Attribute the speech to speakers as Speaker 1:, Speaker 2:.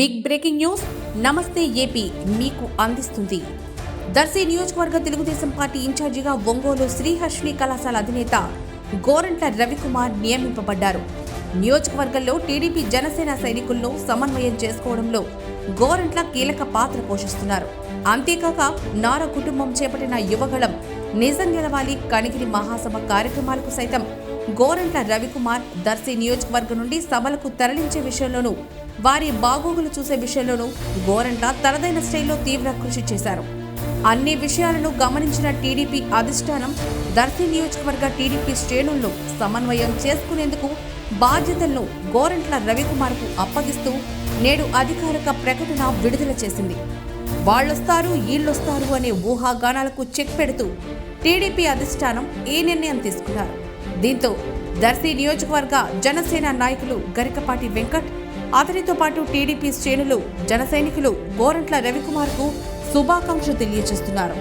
Speaker 1: Big breaking news. Namaste AP మీకు అందిస్తుంది. దర్శి నియోజకవర్గ తెలుగుదేశం పార్టీ ఇన్ఛార్జిగా ఒంగోలు శ్రీహర్షిణి కళాశాల అధినేత గోరంట్ల రవికుమార్ నియమింపబడ్డారు. నియోజకవర్గంలో టీడీపీ జనసేన సైనికుల్లో సమన్వయం చేసుకోవడంలో గోరంట్ల కీలక పాత్ర పోషిస్తున్నారు. అంతేకాక నార కుటుంబం చేపట్టిన యువగళం నిజం గెలవాలి కణిగిరి మహాసభ కార్యక్రమాలకు సైతం గోరంట్ల రవికుమార్ దర్శి నియోజకవర్గం నుండి సభలకు తరలించే విషయంలోనూ వారి బాగోగులు చూసే విషయంలోనూ గోరంట్ల తనదైన స్టైల్లో తీవ్ర కృషి చేశారు. అన్ని విషయాలను గమనించిన టీడీపీ అధిష్టానం దర్శి నియోజకవర్గ టీడీపీ శ్రేణుల్లో సమన్వయం చేసుకునేందుకు బాధ్యతలను గోరంట్ల రవికుమార్కు అప్పగిస్తూ నేడు అధికారిక ప్రకటన విడుదల చేసింది. వాళ్ళొస్తారు వీళ్ళొస్తారు అనే ఊహాగానాలకు చెక్ పెడుతూ టీడీపీ అధిష్టానం ఈ నిర్ణయం తీసుకున్నారు. దీంతో దర్శి నియోజకవర్గ జనసేన నాయకులు గరికపాటి వెంకట్ అతనితో పాటు టీడీపీ శ్రేణులు జనసైనికులు గోరంట్ల రవికుమార్కు శుభాకాంక్షలు తెలియజేస్తున్నారు.